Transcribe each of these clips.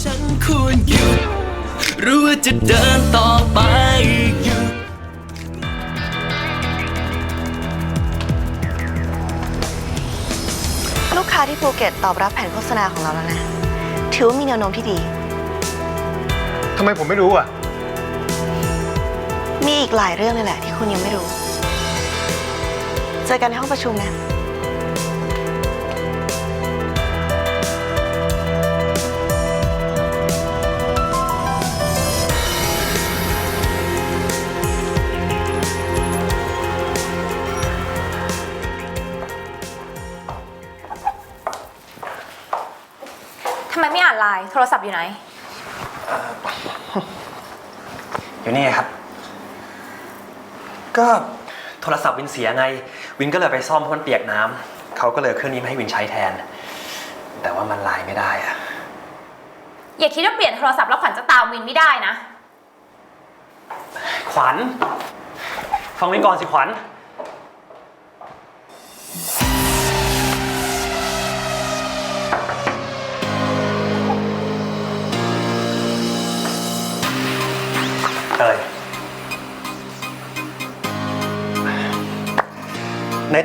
ฉันควรหยุดรู้ว่าจะเดินต่อไปหยุดลูกค้าที่ภูเก็ตตอบรับแผนโฆษณาของเราแล้วนะ ถือว่ามีแนวโน้มที่ดี ทำไมผมไม่รู้อะ มีอีกหลายเรื่องเลยแหละที่คุณยังไม่รู้ เจอกันในห้องประชุมนะานไลน์โทรศัพท์อยู่ไหนอยู่นี่ไงครับ ก็โทรศัพท์วินเสียไง วินก็เลยไปซ่อมเพราะมันเปียกน้ำเขาก็เลยเอาเครื่องนี้มาให้วินใช้แทน แต่ว่ามันไลน์ไม่ได้อะอย่าคิดว่าเปลี่ยนโทรศัพท์แล้วขวัญจะตามวินไม่ได้นะ ขวัญ ฟังวินก่อนสิขวัญ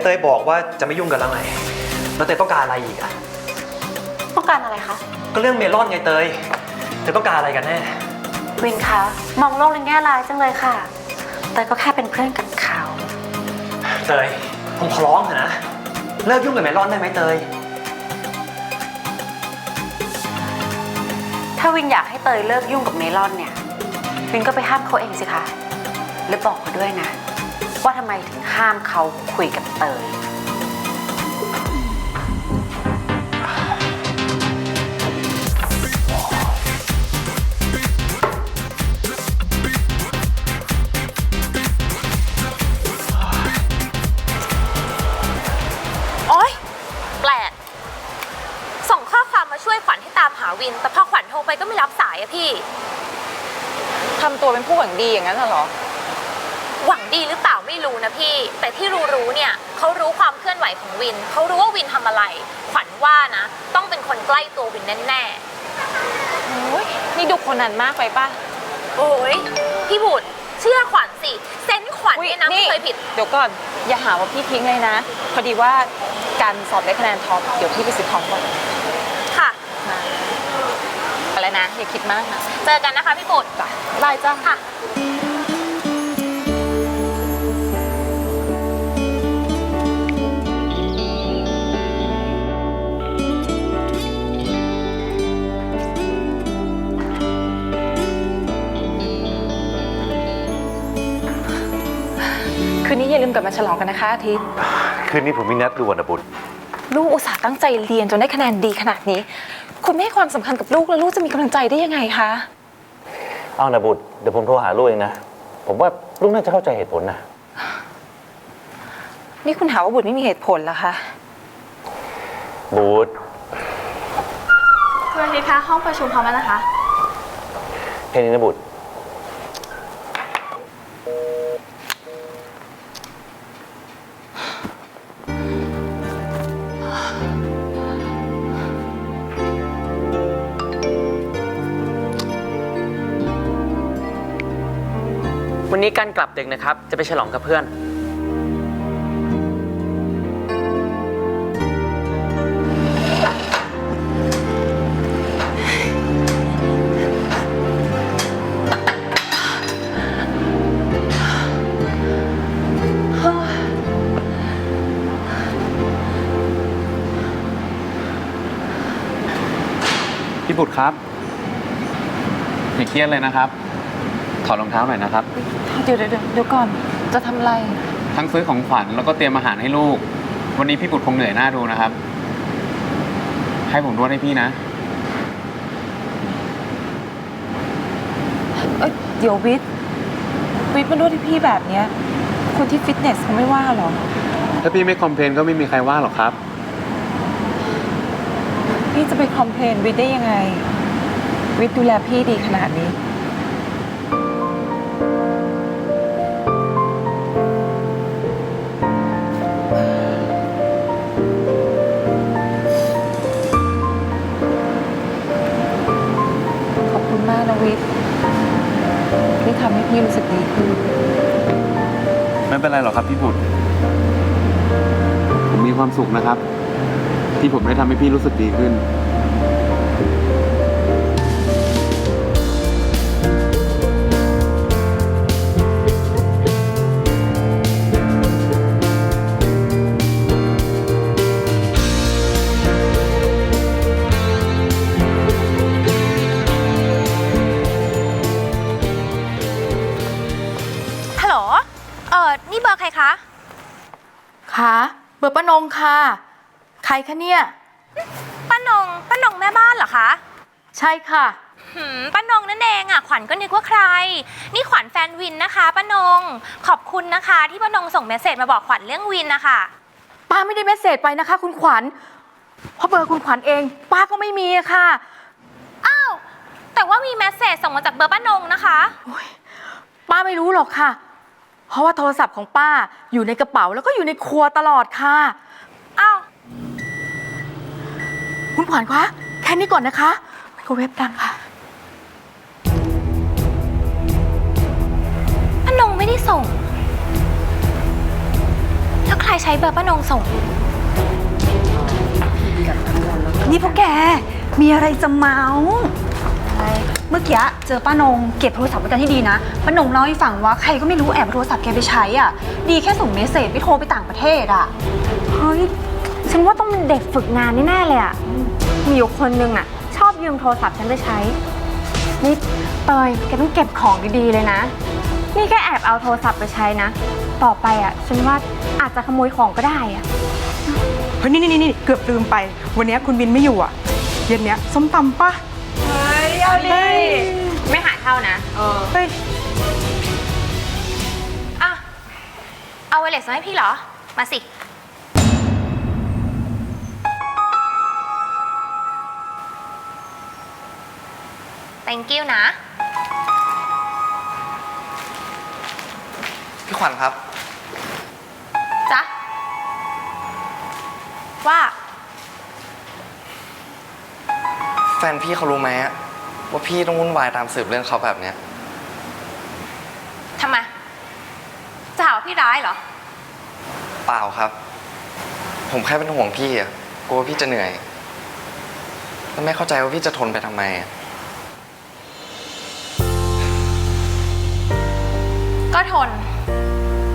เตยบอกว่าจะไม่ยุ่งกันแล้วไงแล้วเตยต้องการอะไรอีกอะต้องการอะไรคะ ก็เรื่องเมลอนไงเตยเตยต้องการอะไรกันแน่ วินคะมองโลกในแง่ร้ายจังเลยค่ะ แต่ก็แค่เป็นเพื่อนกับเขา เตยผมขอร้องเถอะนะ เลิกยุ่งกับเมลอนได้ไหมเตย ถ้าวินอยากให้เตยเลิกยุ่งกับเมลอนเนี่ย วินก็ไปห้ามเขาเองสิคะ และบอกเขาด้วยนะ ว่าทำไมถึงห้ามเขาคุยกับเตย โอ๊ย แปลก ส่งข้อความมาช่วยขวัญให้ตามหาวิน แต่พอขวัญโทรไปก็ไม่รับสายอะพี่ ทำตัวเป็นผู้หวังดีอย่างนั้นน่ะเหรอ หวังดีหรือเปล่าไม่รู้นะพี่ แต่ที่รู้ๆเนี่ยเขา รู้ความเคลื่อนไหวของวิน เขารู้ว่าวินทำอะไร ขวัญว่านะ ต้องเป็นคนใกล้ตัววินแน่โอ้ยนี่ดูคนนั้นมากไปป่ะ ๆโอ้ยพี่บุตรเชื่อขวัญสิเซนส์ขวัญเนี่ยนะไม่เคยผิด เดี๋ยวก่อน อย่าหาว่าพี่ทิ้งเลยนะ พอดีว่าการสอบได้คะแนนท็อป เดี๋ยวพี่ไปซื้อของก่อนค่ะ นะอะไรนะ อย่าคิดมากนะเจอกันนะคะพี่บุตรจ้ะไล่จ้าค่ะคื อย่าลืมกลับมาฉลองกันนะคะอาทิตย์ คืนนี้ผมมีนัดดูวรรณบุตรลูกอุตส่าห์ตั้งใจเรียนจนได้คะแนนดีขนาดนี้ คุณไม่ให้ความสำคัญกับลูกแล้วลูกจะมีกำลังใจได้ยังไงคะ เอานะบุตรเดี๋ยวผมโทรหาลูกเองนะ ผมว่าลูกน่าจะเข้าใจเหตุผลนะนี่คุณหาว่าบุตรไม่มีเหตุผลเหรอคะ บุตรคุณอาทิตย์คะห้องประชุมพร้อมแล้วนะคะ แค่นี้นะบุตร นนี้การกลับดึกนะครับ จะไปฉลองกับเพื่อน พี่บุตรครับอย่าเครียดเลยนะครับ ถอดรองเท้าหน่อยนะครับเดี๋ยวเดี๋ยวเดี๋ยวเดี๋ยวก่อน จะทำอะไร ทั้งซื้อของขวัญแล้วก็เตรียมอาหารให้ลูก วันนี้พี่บุตรคงเหนื่อยหน้าดูนะครับ ให้ผมนวดให้พี่นะ เอ้ยเดี๋ยววิทย์วิทย์มานวดที่พี่แบบเนี้ย คนที่ฟิตเนสเขาไม่ว่าหรอ ถ้าพี่ไม่คอมเพลนก็ไม่มีใครว่าหรอกครับ พี่จะไปคอมเพลนวิทย์ได้ยังไง วิทย์ดูแลพี่ดีขนาดนี้ เป็นไรหรอกครับพี่บุตร ผมมีความสุขนะครับ ที่ผมได้ทำให้พี่รู้สึกดีขึ้น นงค่ะ ใครคะเนี่ย ป้านงป้านงแม่บ้านเหรอคะใช่ค่ะ หืมป้านงนั่นเองอะขวัญก็นึกว่าใคร นี่ขวัญแฟนวินนะคะป้านงขอบคุณนะคะ ที่ป้านงส่งเมสเซจมาบอกขวัญเรื่องวินนะคะป้าไม่ได้เมสเซจไปนะคะ คุณขวัญเพราะเบอร์คุณขวัญเอง ป้าก็ไม่มีอะค่ะอ้าวแต่ว่ามีเมสเซจส่งมาจากเบอร์ป้านงนะคะ ป้าไม่รู้หรอกค่ะ เพราะว่าโทรศัพท์ของป้าอยู่ในกระเป๋าแล้วก็อยู่ในครัวตลอดค่ะ อ้าว คุณขวัญคะ แค่นี้ก่อนนะคะไมโครเวฟดังค่ะ ป้านงไม่ได้ส่ง แล้วใครใช้เบอร์ป้านงส่ง นี่พวกแก มีอะไรจะเมาส์ เมื่อกี้เจอป้านงเก็บโทรศัพท์ไว้กันให้ดีนะป้านงเล่าให้ฟังว่าใครก็ไม่รู้แอบเอาโทรศัพท์แกไปใช้อะ ดีแค่ส่งเมสเซจไม่โทรไปต่างประเทศอะ เฮ้ย ฉันว่าต้องเป็นเด็กฝึกงานแน่ๆเลยอะมีอยู่คนนึงอะชอบยืมโทรศัพท์ฉันไปใช้ นี่เตยแกต้องเก็บของดีๆเลยนะ นี่แค่แอบเอาโทรศัพท์ไปใช้นะ ต่อไปอะฉันว่าอาจจะขโมยของก็ได้อะเฮ้ยนี่นี่นี่เกือบลืมไป วันนี้คุณบินไม่อยู่อะ เย็นเนี้ยส้มตำปะ เฮ้ยเอาดิไม่หาเท่านะเฮ้ยอะเอาไวเลสมาให้พี่เหรอ มาสิ thank you นะ พี่ขวัญครับ จ๊ะ ว่า แฟนพี่เขารู้ไหมอะ ว่าพี่ต้องวุ่นวายตามสืบเรื่องเขาแบบเนี้ย ทำไมจะหาว่าพี่ร้ายเหรอ เปล่าครับ ผมแค่เป็นห่วงพี่อะกลัวพี่จะเหนื่อย แล้วไม่เข้าใจว่าพี่จะทนไปทำไมอะก็ทน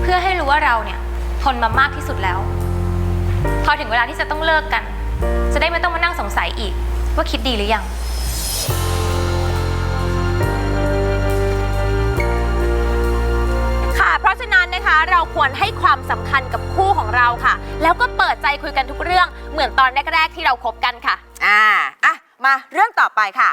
เพื่อให้รู้ว่าเราเนี่ย ทนมามากที่สุดแล้ว พอถึงเวลาที่จะต้องเลิกกัน จะได้ไม่ต้องมานั่งสงสัยอีก ว่าคิดดีหรือยัง นะคะ เราควรให้ความสำคัญกับคู่ของเราค่ะ แล้วก็เปิดใจคุยกันทุกเรื่องเหมือนตอนแรกๆที่เราคบกันค่ะ อ่าอะ มาเรื่องต่อไปค่ะ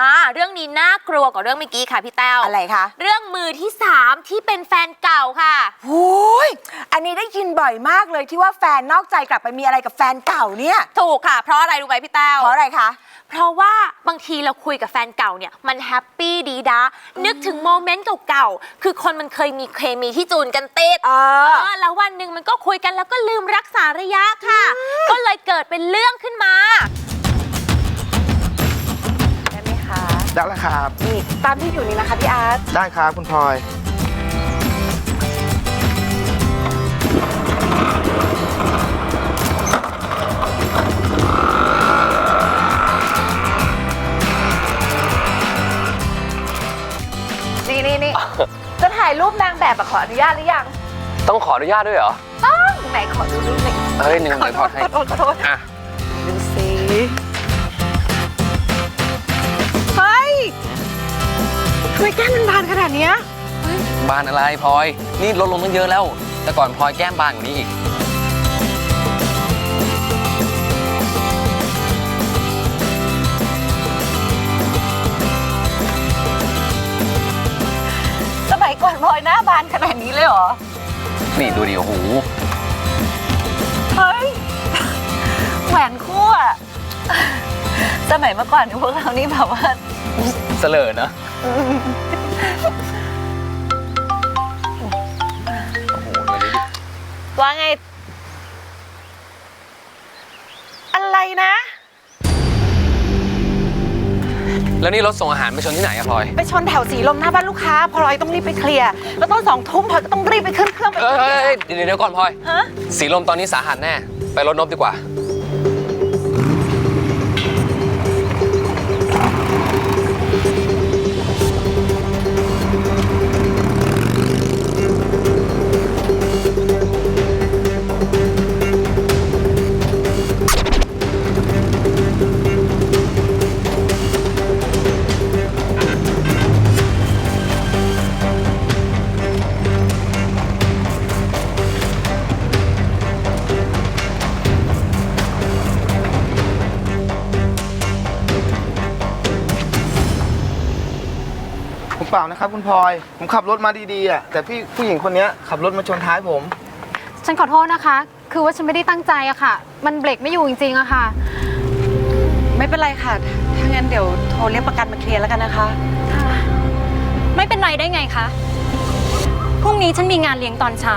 อ่าเรื่องนี้น่ากลัวกว่าเรื่องเมื่อกี้ค่ะพี่แต้วอะไรคะ เรื่องมือที่3ที่เป็นแฟนเก่าค่ะ โอ้ยอันนี้ได้ยินบ่อยมากเลยที่ว่าแฟนนอกใจกลับไปมีอะไรกับแฟนเก่าเนี่ยถูกค่ะ เพราะอะไรรู้ไหมพี่แต้ว เพราะอะไรคะ เพราะว่าบางทีเราคุยกับแฟนเก่าเนี่ยมันแฮปปี้ดีดานึกถึงโมเมนต์เก่าๆ คือคนมันเคยมีเคมีที่จูนกันติดเออ เออแล้ววันหนึ่งมันก็คุยกันแล้วก็ลืมรักษาระยะค่ะ ก็เลยเกิดเป็นเรื่องขึ้นมา ได้แล้วครับ นี่ตามที่อยู่นี่นะคะพี่อาร์ตได้ครับคุณพลอย นี่นี่นี่ จะถ่ายรูปนางแบบอะขออนุญาตหรือยังต้องขออนุญาตด้วยเหรอไหนขอดูรูปหน่อยเฮ้ยหนึ่งเดี๋ยวถอดให้ขอโทษขอโทษ อะ ทำไมแก้มมันบานขนาดเนี้ยบานอะไรพลอย นี่ลดลงตั้งเยอะแล้ว แต่ก่อนพลอยแก้มบานกว่านี้อีก สมัยก่อนพลอยหน้าบานขนาดนี้เลยเหรอ นี่ดูดิโอ้โหเฮ้ยแหวนคู่อะสมัยเมื่อก่อนพวกเรานี่แบบว่า เสลอเนอะโอ้โหเดี๋ยวดิว่าไง อะไรนะ แล้วนี่รถส่งอาหารไปชนที่ไหนอะพลอย ไปชนแถวสีลมหน้าบ้านลูกค้าพลอยต้องรีบไปเคลียร์ แล้วตอนสองทุ่มพลอยก็ต้องรีบไปขึ้นเครื่องไปเอ้ยเอ้ยเอ้ยเดี๋ยวเดี๋ยวก่อนพลอย ฮะ สีลมตอนนี้สาหัสแน่ ไปรถนบดีกว่า ครับคุณพลอย ผมขับรถมาดีๆอะแต่พี่ผู้หญิงคนเนี้ยขับรถมาชนท้ายผม ฉันขอโทษนะคะ คือว่าฉันไม่ได้ตั้งใจอะค่ะ มันเบรกไม่อยู่จริงๆอะค่ะ ไม่เป็นไรค่ะ ถ้างั้นเดี๋ยวโทรเรียกประกันมาเคลียร์แล้วกันนะคะ ไม่เป็นไรได้ไงคะ พรุ่งนี้ฉันมีงานเลี้ยงตอนเช้า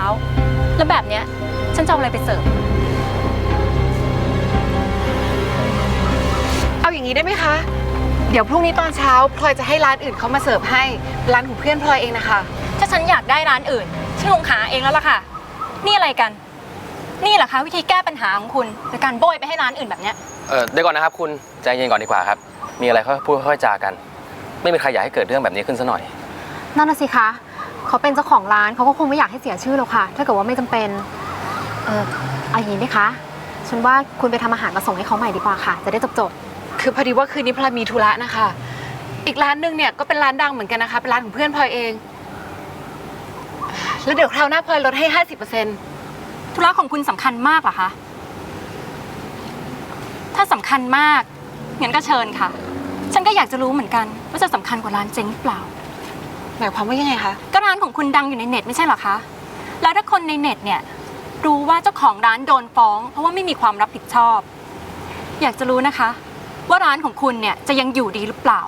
แล้วแบบเนี้ย ฉันจะเอาอะไรไปเสิร์ฟ เอาอย่างนี้ได้ไหมคะ เดี๋ยวพรุ่งนี้ตอนเช้าพลอยจะให้ร้านอื่นเขามาเสิร์ฟให้ร้านของเพื่อนพลอยเองนะคะ ถ้าฉันอยากได้ร้านอื่น ฉันลงหาเองแล้วล่ะค่ะ นี่อะไรกัน นี่เหรอคะวิธีแก้ปัญหาของคุณโดยการโบยไปให้ร้านอื่นแบบเนี้ย เออเดี๋ยวก่อนนะครับคุณใจเย็นก่อนดีกว่าครับ มีอะไรค่อยพูดค่อยๆจากัน ไม่มีใครอยากให้เกิดเรื่องแบบนี้ขึ้นซะหน่อย นั่นน่ะสิคะเขาเป็นเจ้าของร้านเขาก็คงไม่อยากให้เสียชื่อหรอกค่ะ ถ้าเกิดว่าไม่จำเป็น เออเอาอย่างนี้ไหมคะ ฉันว่าคุณไปทำอาหารมาส่งให้เขาใหม่ดีกว่าค่ะ จะได้จบจบ คือพอดีว่าคืนนี้พลอยมีธุระนะคะ อีกร้านหนึงเนี่ยก็เป็นร้านดังเหมือนกันนะคะ เป็นร้านของเพื่อนพลอยเอง แล้วเดี๋ยวคราวหน้าพลอยลดให้ 50%ธุระของคุณสำคัญมากเหรอคะ ถ้าสำคัญมาก งั้นก็เชิญค่ะ ฉันก็อยากจะรู้เหมือนกัน ว่าจะสำคัญกว่าร้านเจ๊งหรือเปล่า หมายความว่ายังไงคะ ก็ร้านของคุณดังอยู่ในเน็ตไม่ใช่เหรอคะ แล้วถ้าคนในเน็ตเนี่ยรู้ว่าเจ้าของร้านโดนฟ้อง เพราะว่าไม่มีความรับผิดชอบ อยากจะรู้นะคะ ว่าร้านของคุณเนี่ยจะยังอยู่ดีหรือเปล่า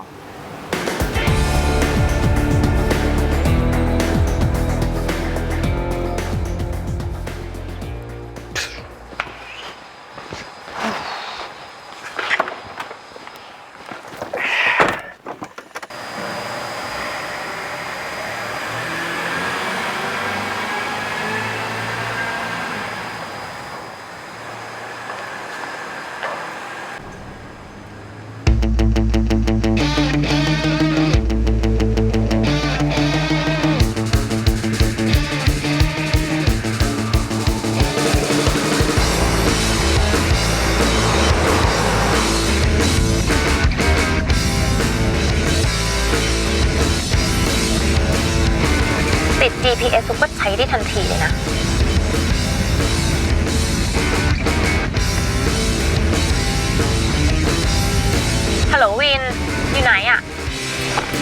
ฮัลโหลวิน อยู่ไหนอะ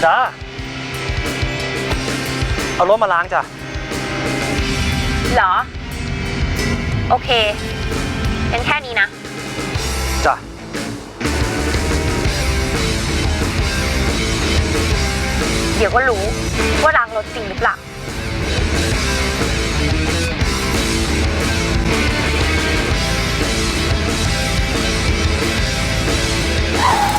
จ้าเอารถมาล้างจ้ะ เหรอ โอเคเป็นแค่นี้นะ จ้ะ เดี๋ยวก็รู้ว่าล้างรถจริงหรือเปล่าเ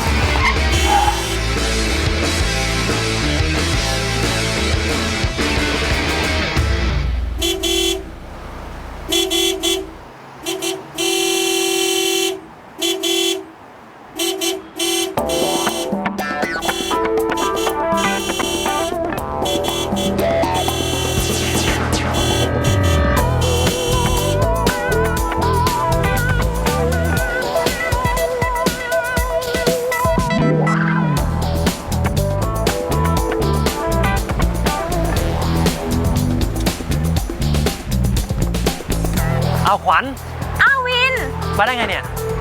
เนี่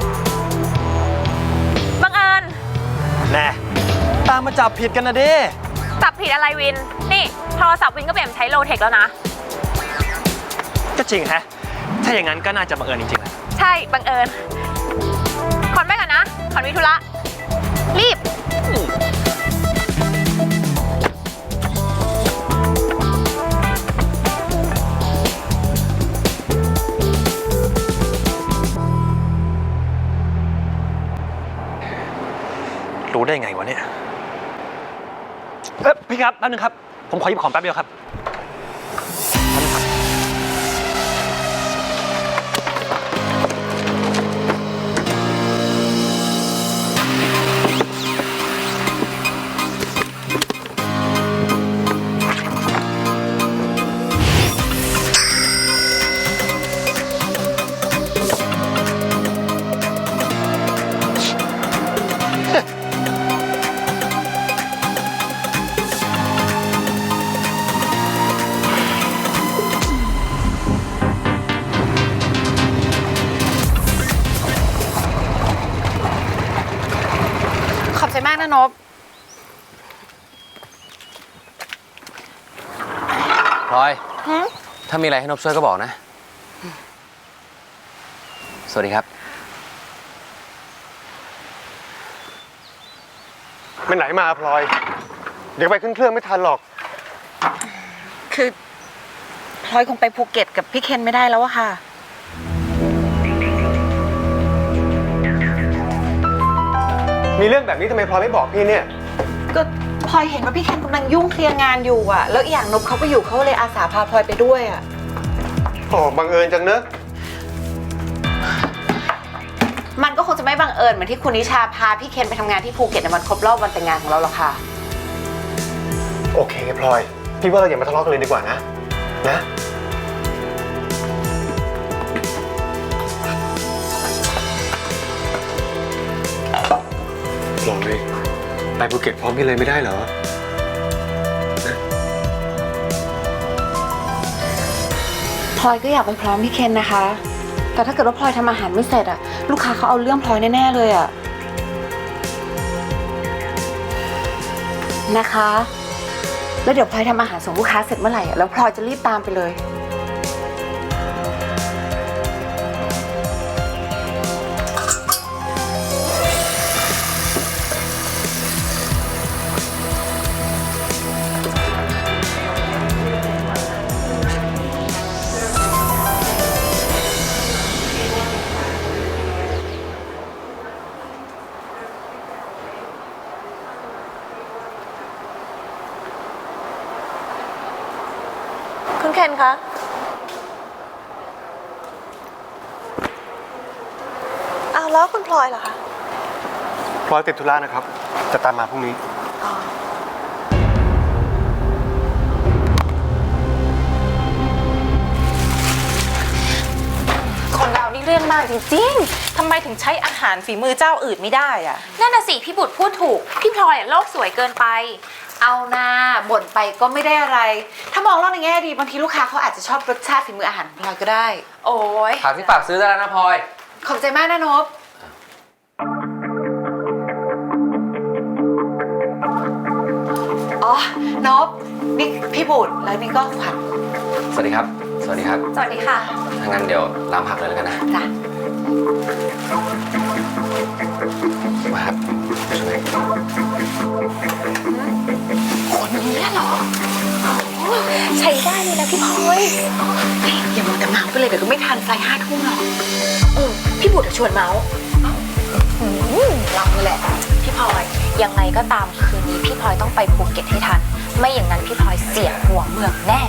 ยบังเอิญแน่ตามมาจับผิดกันนะเด้จับผิดอะไรวิน นี่โทรศัพท์วินก็เปลี่ยนใช้โลเทคแล้วนะ ก็จริงแฮะ ถ้าอย่างนั้นก็น่าจะบังเอิญจริงๆแหละ ใช่บังเอิญขอนไปก่อนนะขอนมีธุระรีบู้ได้ไงวะเนี่ย เอ๊ะพี่ครับแป๊บนึงครับ ผมขอหยิบของแป๊บเดียวครับากนะนบพลอยถ้ามีอะไรให้นบช่วยก็บอกนะ สวัสดีครับ ไปไหนมาพลอย เดี๋ยวไปขึ้นเครื่องไม่ทันหรอก คือพลอยคงไปภูเก็ตกับพี่เคนไม่ได้แล้วอะค่ะ มีเรื่องแบบนี้ทำไมพลอยไม่บอกพี่เนี่ย ก็พลอยเห็นว่าพี่เคนกำลังยุ่งเคลียร์งานอยู่อะแล้วอีกอย่างนบเขาไปอยู่เขาเลยอาสาพาพลอยไปด้วยอะโอ้บังเอิญจังเนอะมันก็คงจะไม่บังเอิญเหมือนที่คุณนิชาพาพี่เคนไปทำงานที่ภูเก็ตในวันครบรอบวันแต่งงานของเราหรอกค่ะ โอเคพลอย พี่ว่าเราอย่ามาทะเลาะกันเลยดีกว่านะ นะ ภูเก็ตพร้อมพี่เลยไม่ได้เหรอ พลอยก็อยากไปพร้อมพี่เคนนะคะ แต่ถ้าเกิดว่าพลอยทำอาหารไม่เสร็จอะลูกค้าเขาเอาเรื่องพลอยแน่ๆเลยอะนะคะ แล้วเดี๋ยวพลอยทำอาหารส่งลูกค้าเสร็จเมื่อไหร่อะแล้วพลอยจะรีบตามไปเลย คุณเคนคะอ้าวแล้วคุณพลอยเหรอคะพลอยติดธุระนะครับ จะตามมาพรุ่งนี้ คนเรานี่เรื่องมากจริงๆ ทำไมถึงใช้อาหารฝีมือเจ้าอื่นไม่ได้อะนั่นน่ะสิพี่บุตรพูดถูก พี่พลอยอะโลกสวยเกินไป เอานา บ่นไปก็ไม่ได้อะไร ถ้ามองโลกในแง่ดีบางทีลูกค้าเขาอาจจะชอบรสชาติฝีมืออาหารของพลอยก็ได้ โอ้ยถามที่ฝากซื้อได้แล้วนะพลอย ขอบใจมากนะนบอ๋อนบนี่พี่บุตรแล้วนี่ก็ขวัญสวัสดีครับ สวัสดีครับสวัสดีค่ะถ้างั้นเดี๋ยวล้างผักเลยแล้วกันนะจ้ะมาครับช่วย ใช้ได้เลยนะพี่พลอยเฮ้ยอย่ามัวแต่เมาไปเลยเดี๋ยวก็ไม่ทันไฟห้าทุ่มหรอกเออพี่บุตรอะชวนเมาส์อืมเรานี่แหละ พี่พลอยยังไงก็ตามคืนนี้พี่พลอยต้องไปภูเก็ตให้ทัน ไม่อย่างนั้นพี่พลอยเสียหัวเมืองแน่